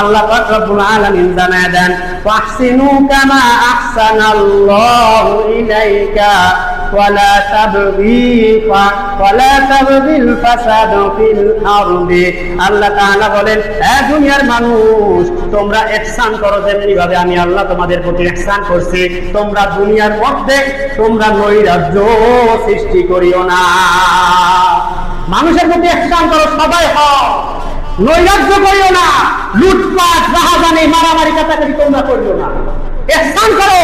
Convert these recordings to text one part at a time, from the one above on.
আল্লাহ পাক রব্বুল আলামিন জানায় দেন ফাহসিনু কামা আহসানাল্লাহু ইলাইকা, ওয়ালা তাবগি ওয়ালা তাবগিল ফাসাদ ফিল আরদি। আল্লাহ তাআলা বলেন হে দুনিয়ার মানুষ, তোমরা ইহসান করো যেমনি ভাবে আমি আল্লাহ তোমাদের প্রতি ইহসান করছি। তোমরা দুনিয়ার মধ্যে, তোমরা নৈরাজ্য সৃষ্টি করিও না। মানুষের প্রতি ইহসান করো, সবাই হও। নৈরাজ্য করিও না, লুটপাট, রাহাজানি, মারামারি কাটাকাটি তোমরা করিও না। ইহসান করো,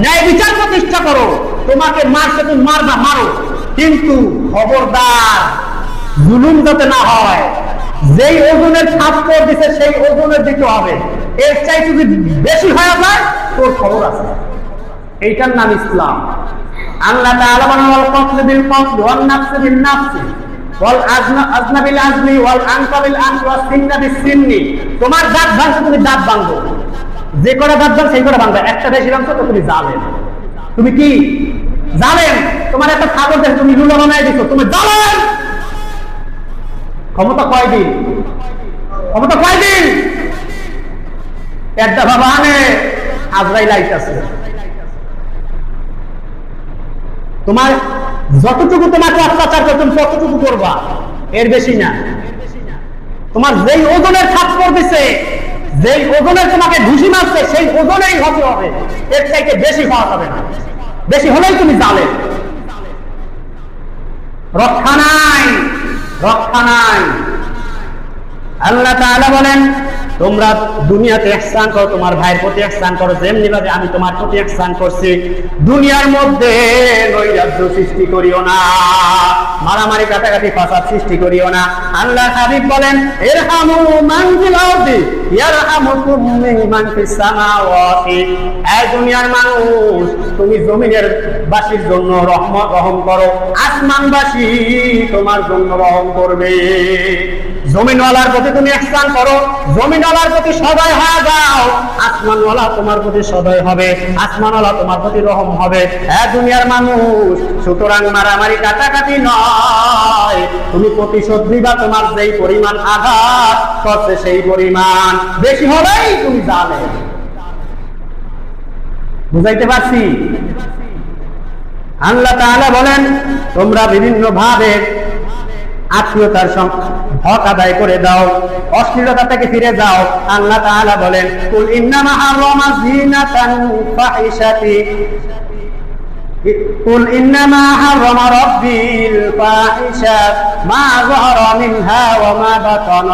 ন্যায় বিচার প্রতিষ্ঠা করো। তোমাকে মারছে তুমি মারবা মারো। কিন্তু খবরদার, জুলুম যাতে না হয়, যেই ওজনের থাপ্পড় দিছে, সেই ওজনের দিতে হবে। এর চাই যদি বেশি হয়ে যায়, তোর খবর আছে। এইটার নাম ইসলাম। আল্লাহ তাআলা বলেন, ওয়াল কতল বিল কতল ওয়াল নাফস নাফস। ওয়াল আজনা আজনা বিল আজনি ওয়াল আনফা বিল আনফি ওয়াস সিন্নি তোমার দাঁত ভাঙছে, তুমি দাঁত ভাঙবো যে কটা দাঁত ভাঙ সেই কটা ভাঙবে। একটা বেশি ভাঙছো তো তুমি জালেম। তুমি কি? জালেম? তোমার একটা ছাগল দেখে তুমি লুলো বানাই দিছো, তুমি জালেম! ক্ষমতা কয়দিন ক্ষমতা কয়দিন একটা বাবা আনে আজরাই লাইট আছে তোমার যতটুকু তোমাকে অত্যাচার করে ততটুকু করবা। এর বেশি না। তোমার যেই ওজনের ছাপ পড়তেছে, যেই ওজনের তোমাকে ঘুষি মারছে, সেই ওজনেই হতে হবে। এর চাইতে বেশি হওয়া যাবে না। বেশি হলেই তুমি জালে রক্ষা নাই রক্ষা নাই। আল্লাহ তাআলা বলেন, তোমরা দুনিয়াতে ইহসান করো, তোমার ভাইয়ের প্রতি ইহসান করো যেমনি ভাবে আমি তোমার প্রতি ইহসান করছি। দুনিয়ার মধ্যে নৈরাজ্য সৃষ্টি করিও না, মারামারি কাটাকাটি ফাসাদ সৃষ্টি করিও না। আল্লাহ হাবিব বলেন ইরহামু মানজিল আরদি। দুনিয়ার মানুষ, তুমি জমিনের বাসীর জন্য রহমত রহম করো। আসমানবাসী তোমার জন্য রহম করবে। জমিনওয়ালার প্রতি তুমি ইহসান করো। জমিনওয়ালার প্রতি সদয় হয়ে যাও। আসমানওয়ালা তোমার প্রতি সদয় হবে। আসমানওয়ালা তোমার প্রতি রহম হবে। হ্যাঁ দুনিয়ার মানুষ, সুতরাং মারামারি কাটাকাটি নয়। তুমি প্রতিশোধ দিবা তোমার যেই পরিমাণ আঘাত করছে সেই পরিমাণ। বেশি হলেই তুমি জানে বুঝাইতে পারছি? আল্লাহ তাআলা বলেন, তোমরা বিভিন্ন ভাবে আত্মীয়তার হক আদায় করে দাও, অশ্লীলতা থেকে ফিরে যাও। আল্লাহ তাআলা বলেন, কুল ইন্নামা হারামা জিনাতান ফাহিশাতি। قل إنما حرم ربي الفاحشة ما ظهر منها وما بطن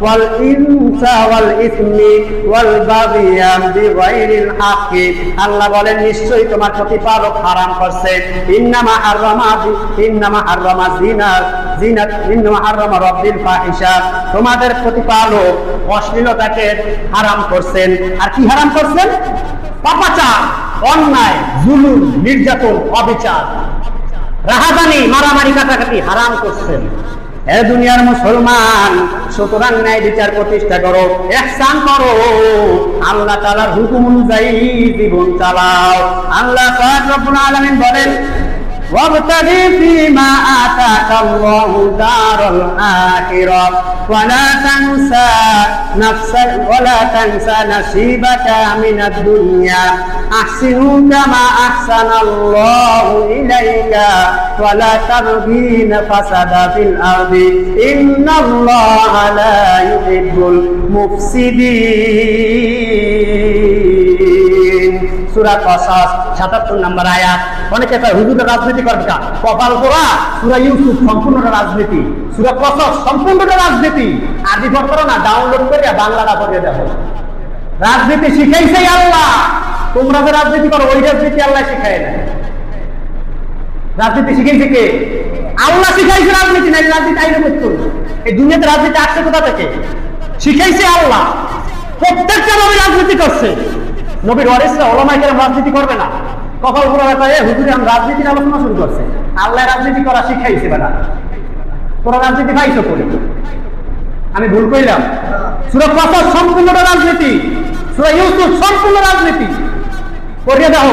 والإنس والإثم والبغي بغير الحق আল্লাহ বলেন নিশ্চয়ই তোমার প্রতিপালক হারাম করছে ইন্নামা হাররামা ইন্নামা হাররামা জিনাত জিনাত ইন্নামা হাররামা রব্বিল ফাহিশা তোমাদের প্রতিপালক অশ্লীলতাকে হারাম করছেন আর কি হারাম করছেন পাপাচার অন্যায়, জুলুম, নির্যাতন, অবিচার। রাহাদানি মারামারি কাটাকাটি হারাম করছেন। এ দুনিয়ার মুসলমান, সুতরাং ন্যায় বিচার প্রতিষ্ঠা করো একসান করো। আল্লাহ তালার হুকুম অনুযায়ী জীবন চালাও। আল্লাহ রব্বুল আলামিন বলেন وابتغ فيما آتاك الله دار الآخرة. ولا تنسى نفسك ولا تنسى نصيبك من الدنيا. أحسنوا كما أحسن الله إليك. ولا تبغين فساد في الأرض. إن الله لا يحب المفسدين. সূরা কসাস 77 নম্বর আয়াত। অনেকে কয় হুজুরের রাজনীতি করবে কা? কপাল পোড়া, সূরা ইউসুফ সম্পূর্ণটা রাজনীতি। সূরা কসাস সম্পূর্ণটা রাজনীতি। আদি করো না ডাউনলোড করে বাংলাটা করে দেখো। রাজনীতি শিখাইছে আল্লাহ। তোমরা যে রাজনীতি করো, ওই রাজনীতি আল্লাহ শিখায় না রাজনীতি শিখাইছে কে? আল্লাহ শিখাইছে রাজনীতি নাই রাজনীতি আইনে করতো এই দুনিয়াতে রাজনীতি আসছে কোথা থেকে? শিখাইছে আল্লাহ। প্রত্যেকটা নবী রাজনীতি করছে। নবীর ওয়ারিসরা ওলামাই কেরাম রাজনীতি করবে না। কপাল পুরো ব্যাপারে হুজুরে আমি রাজনীতির আলোচনা শুরু করছে। আল্লাহ রাজনীতি করা শিখাইছে বেটা। তোরা রাজনীতি পাইছো করে আমি ভুল কইলাম। সুরা কথা সম্পূর্ণটা রাজনীতি। সুরা ইউসুফ সম্পূর্ণ রাজনীতি। করিয়ে দাও।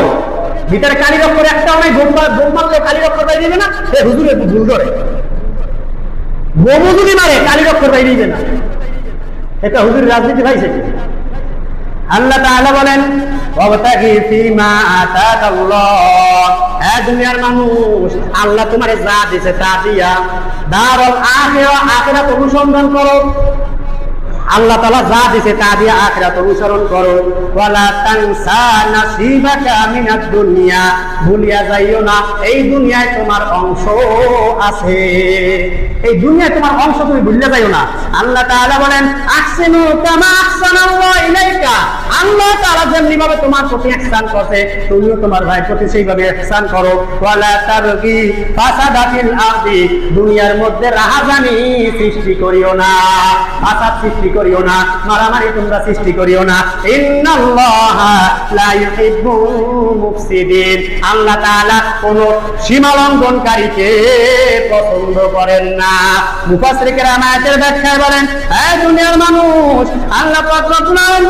ভিতরে কালি রক্ষর একটাও নাই, বোম বোম মারলে কালি রক্ষর পাই দিবে না? এ হুজুরে ভুল করে বোমও যদি মারে, কালি রক্ষর পাই দিবে না। এটা হুজুর রাজনীতি ভাইছে আল্লাহ তাআলা বলেন, ওয়াবতাগি ফিমা আতাকাল্লাহ। হে দুনিয়ার মানুষ, আল্লাহ তোমারে যা দিছে তা দিয়া দারুল আখিরা আখিরাত অনুসন্ধান করো। আল্লাহ তালা যা দিছে তা দিয়ে আখিরাত অনুসরণ করো। ওয়ালা তানসা নাসিবাকা মিনাদ দুনিয়া। ভুলিয়া যাইও না, এই দুনিয়ায় তোমার অংশ আছে। এই দুনিয়ায় তোমার অংশ তুমি ভুলিয়া যাইও না। আল্লাহ তাআলা বলেন, আহসিনু কামা আহসানাল্লাহু ইলাইকা। আল্লাহ তাআলা যেমনি ভাবে তোমার প্রতি ইহসান করছে, তুমিও তোমার ভাইয়ের প্রতি সেইভাবে ইহসান করো। ওয়ালা তারকি ফাসাদাতিল আরদি। দুনিয়ার মধ্যে রাহাজানি সৃষ্টি করিও না, ফাসাদ সৃষ্টি করিও না, মারামারি তোমরা সৃষ্টি করিও না। আল্লাহ কোন সীমা লঙ্ঘনকারীকে পছন্দ করেন না। মুফাসসিরিকেরা আয়াতের ব্যাখ্যায় বলেন, হে দুনিয়ার মানুষ, আল্লাহ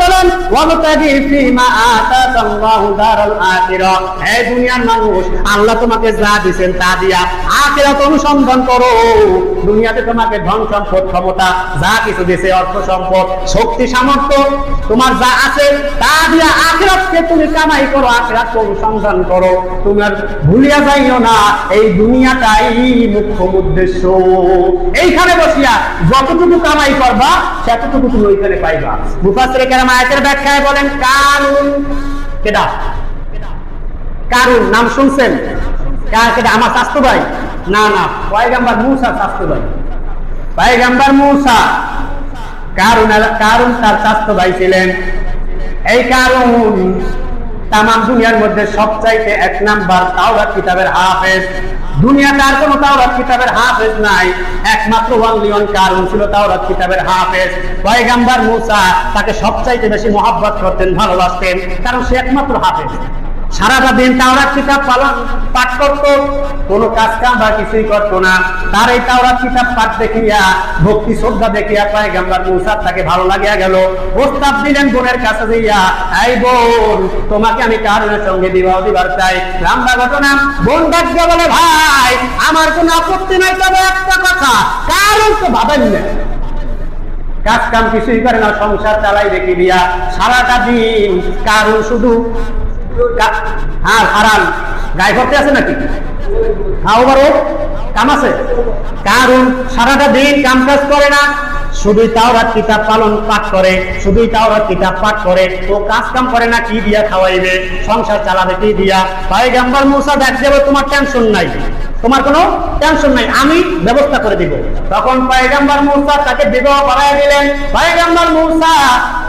বলেন দুনিয়ার মানুষ, আল্লাহ তোমাকে যা দিবেন তা দিয়া আখিরাত অনুসন্ধান করো। দুনিয়াতে তোমাকে ধন সম্পদ ক্ষমতা যা কিছু অর্থ সম্পদ শক্তি, সামর্থ্য, তোমার যা আছে, তা দিয়া আখিরাতকে তুমি কামাই করো, আখিরাত অনুসন্ধান করো। তোমার ভুলিয়া যাইও না, এই দুনিয়াটাই মুখ্য উদ্দেশ্য। এইখানে বসিয়া যতটুকু কামাই করবা, সেতটুকু তুমি ওইখানে পাইবা। মুফাসসিরে কেরাম আয়াতের ব্যাখ্যায় বলেন, কারুন কেডা? কারুন, নাম শুনছেন? কার কেডা? আমার স্বাস্থ্য ভাই না না, পয়গাম্বার মুসা স্বাস্থ্য ভাই পয়গাম্বার মুসা কারুন কারুন তার স্বাস্থ্য ভাই ছিলেন। এই কারুন তাম দুনিয়ার মধ্যে সবচাইতে এক নাম্বার তাওরাত কিতাবের হাফেজ। দুনিয়াতে আর কোনো তাওরাত কিতাবের হাফেজ নাই। একমাত্র ওয়ানলিয়ন কারণ ছিল তাওরাত কিতাবের হাফেজ। পয়গাম্বার মুসা তাকে সবচাইতে বেশি মহাব্বত করতেন, ভালোবাসতেন। কারণ সে একমাত্র হাফেজ। সারাটা দিন তাওরাত কিতাব পালন, পাঠ করত, কোনো কাজ কাম বা কিছুই করতো না। তার এই তাওরাত কিতাব পাঠ দেখিয়া, ভক্তি শ্রদ্ধা দেখিয়া পয়গাম্বার মুসার তাকে ভালো লাগিয়া গেল। প্রস্তাব দিলেন বোনের কাছে দিয়া এই বোন, তোমাকে আমি কারণের সঙ্গে বিবাহ দিবার চাই। রামদা ঘটনা। বোন ডাকতে বলে, ভাই, আমার কোনো আপত্তি নাই, তবে একটা কথা, কারণ তো ভাবেন না। কাজ কাম কিছুই করে না, সংসার চালাই রেখে দিয়া, সারাটা দিন কারণ শুধু হ্যাঁ হারান। গায়ে আছে নাকি? হ্যাঁ ওভারও কাম আছে? কারণ সারাটা দিন কাম কাজ করে না। শুধুই কিতাব পালন, পাঠ করে। শুধুই কিতাব, পাঠ করে। ও কাজ কাম করে না, কি দিয়া খাওয়াইবে? সংসার চালাবে, কি দিয়া? পয়গাম্বার মুসা দেখ তোমার টেনশন নাই। তোমার কোনো টেনশন নাই, আমি ব্যবস্থা করে দিব। তখন পয়গাম্বার মুসা তাকে বিবাহ করাই দিলেন। পায়গাম্বার মুসা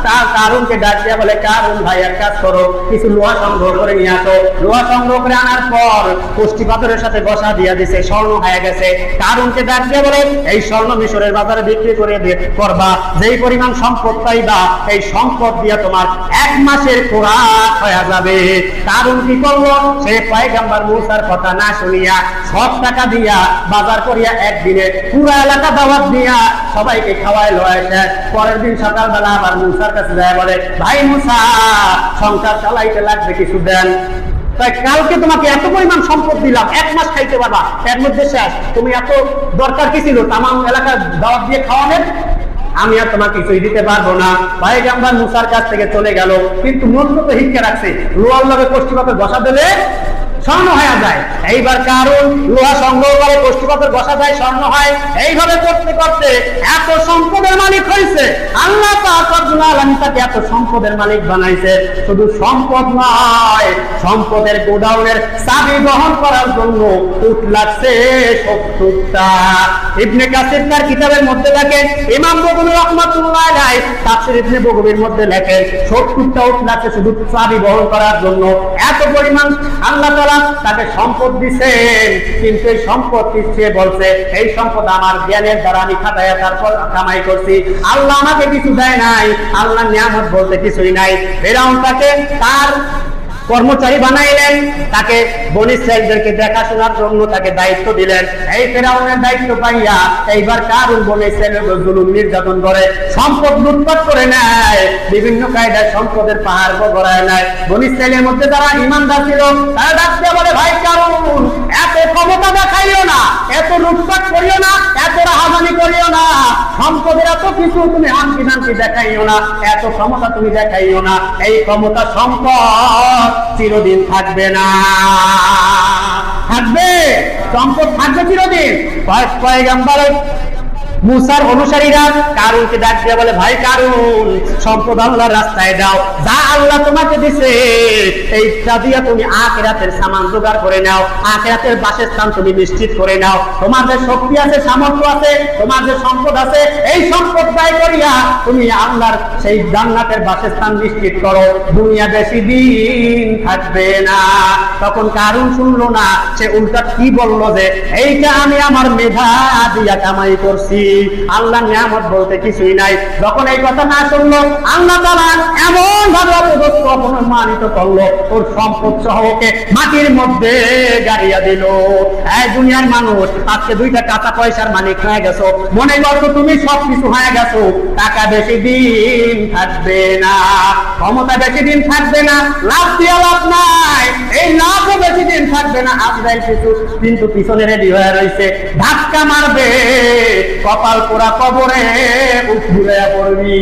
তার কারুনকে ডাক দিয়া বলে কারুন ভাই, এক কাজ করো। কিছু লোহা সংগ্রহ করে নিয়ে আসো। লোহা সংগ্রহ করে আনার পর পুষ্টি পাথরের সাথে বসা দিয়া দিছে, স্বর্ণ হয়ে গেছে। কারুনকে ডাক দিয়া বলে, এই স্বর্ণ মিশরের বাজারে বিক্রি করে দিয়ে করবা। যেই পরিমাণ সম্পদ পাইবা এই সম্পদ দিয়া তোমার এক মাসের খোরাক হয়ে যাবে। কারণ কি করল? সে পয়গাম্বার মুসার কথা না শুনিয়া সব টাকা দিয়া বাজার করিয়া একদিনে পুরা এলাকা দাওয়াত দিয়া সবাইকে খাওয়াই লয়েছে। পরের দিন সকালবেলা আবার মুসার কাছে যায় বলে, ভাই মুসা, সংসার চালাইতে লাগবে কিছু দেন। তাই কালকে তোমাকে এত পরিমাণ সম্পদ দিলাম, এক মাস খাইতে পারবা। এর মধ্যে শেষ। তুমি এত দরকার কি ছিল? তামাম এলাকার দাওয়াত দিয়ে খাওয়ানোর? আমি আর তোমাকে কিছুই দিতে পারব না। ভাই জাম্বার মুসার কাছ থেকে চলে গেল। কিন্তু মন্ত্র তো হিটকে রাখছে। রুয়াল্লাহ লগে কষ্টিপাতে বসা দিলে স্বর্ণ হয়ে যায়। এইবার কারণ লোহা সংগ্রহ করে কষ্টিপাতের বসা যায়, স্বর্ণ হয়। এইভাবে করতে করতে এত সম্পদের মালিক হয়েছে আল্লাহ আলামিন তাকে এত সম্পদের মালিক বানাইছে। শুধু সম্পদ নয়, সম্পদের গোডাউনের চাবি বহন করার জন্য উঠ লাগছে সত্তরটা ইবনে কাসির তার কিতাবের মধ্যে লেখেন ইমাম বগুবি রহমাতুল্লাহ আলাইহি তাফসীর ইবনে বগুবির মধ্যে লেখেন সত্তরটা উঠ লাগছে শুধু চাবি বহন করার জন্য। এত পরিমাণ আল্লাহ তাকে সম্পদ দিচ্ছেন কিন্তু এই সম্পদ দিচ্ছে বলছে, এই সম্পদ আমার জ্ঞানের দ্বারা আমি খাটাইয়া তারপর কামাই করছি। আল্লাহ আমাকে কিছু দেয় নাই, আল্লাহ নিয়ামত বলতে কিছুই নাই। ফেরাউন তাকে তার কর্মচারী বানাইলেন, তাকে বনি ইসরায়েলদেরকে দেখাশোনার জন্য তাকে দায়িত্ব দিলেন। এই ফেরাউনের দায়িত্ব পাইয়া এইবার কারুন বনি জুলুম নির্যাতন করে, সম্পদ লুটপাট করে নেয়, বিভিন্ন কায়দায় সম্পদের পাহাড় গড়ায় নেয়। বনি মধ্যে যারা ইমানদার ছিল, তারা ডাকতে বলে, ভাই কারুন, এত ক্ষমতা দেখাইও না, এত লুটপাট করিও না, এত রাহাজানি করিও না, সম্পদের এত কিছু তুমি আনকি নানকি দেখাইও না, এত ক্ষমতা তুমি দেখাইও না, এই ক্ষমতা সম্পদ চিরদিন থাকবে না। থাকবে? সম্পদ থাকবে চিরদিন। পয়গাম্বারের মুসার অনুসারীরা কারুনকে ডাক দিয়ে বলে, ভাই কারুন, সম্পদ আল্লাহর রাস্তায় দাও। যা আল্লাহ তোমাকে দিছে, এইটা দিয়া তুমি আখেরাতের সামান জোগাড় করে নাও। আখেরাতের বাসস্থান তুমি নিশ্চিত করে নাও। তোমার যে শক্তি আছে, সামর্থ্য আছে, তোমার যে সম্পদ আছে, এই সম্পদ ব্যয় করিয়া তুমি আল্লাহর সেই জান্নাতের বাসস্থান নিশ্চিত করো। দুনিয়া বেশি দিন থাকবে না। তখন কারুন শুনলো না, সে উল্টা কি বলল যে, এইটা আমি আমার মেধা দিয়া কামাই করছি। আল্লাহ নিয়ামত বলতে কিছুই নাই। যখন এই কথা না শুনলো, আল্লাহ তারা এমন ভাবে অপমানিত করল, ওর সম্পদ সহ ওকে মাটির মধ্যে গাড়িয়া দিল। এই দুনিয়ার মানুষ, আজকে দুইটা টাকা পয়সার মালিক হয়ে গেছো। মনে করছ তুমি সব কিছু হয়ে গেছো। টাকা বেশি দিন থাকবে না, ক্ষমতা বেশি দিন থাকবে না, লাভ দিয়ে লাভ নাই। এই লাভও বেশি দিন থাকবে না। আজরাইল কিছু, কিন্তু পিছনে রেডি হয়ে রয়েছে ধাক্কা মারবে। কপাল পোড়া কবরে উঠে পড়বি।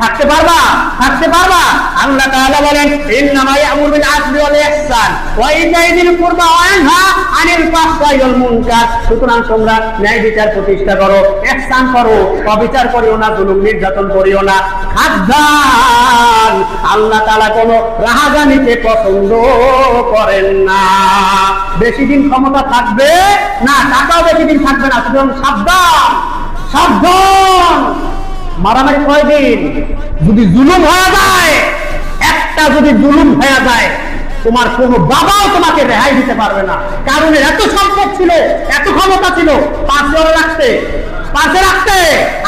থাকতে পারবা? থাকতে পারবা? আল্লাহ তাআলা বলেন, ইন্নামা ইয়ামুরু বিল আদলি ওয়াল ইহসান। ওয়া ইতাই দিল কুরবা ওয়া ইয়ানহা আনিল ফাহশাই ওয়াল মুনকার। সুতরাং তোমরা ন্যায় বিচার প্রতিষ্ঠা করো, ইহসান করো, অবিচার করিও না, জুলুম নির্যাতন করিও না। খাদ্দান আল্লাহ তাআলা কোন রাহাজানিকে পছন্দ করেন না। বেশি দিন ক্ষমতা থাকবে? না, টাকাও বেশি দিন থাকবে না, সুতরাং সাবধান সাবধান। মারামারি কয়দিন? যদি জুলুম হয়ে যায়, একটা যদি জুলুম হয়ে যায়, তোমার কোন বাবাও তোমাকে রেহাই দিতে পারবে না। কারণ এত সম্পদ ছিল, এত ক্ষমতা ছিল পাঁচজন রাখতে পাশে রাখতে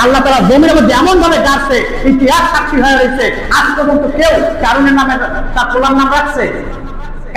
আল্লাহ তারা জমির মধ্যে এমন ভাবে গাছছে ইতিহাস সাক্ষী হয়ে রয়েছে। আজ পর্যন্ত কেউ কারণের নামে তার তোলার নাম রাখছে?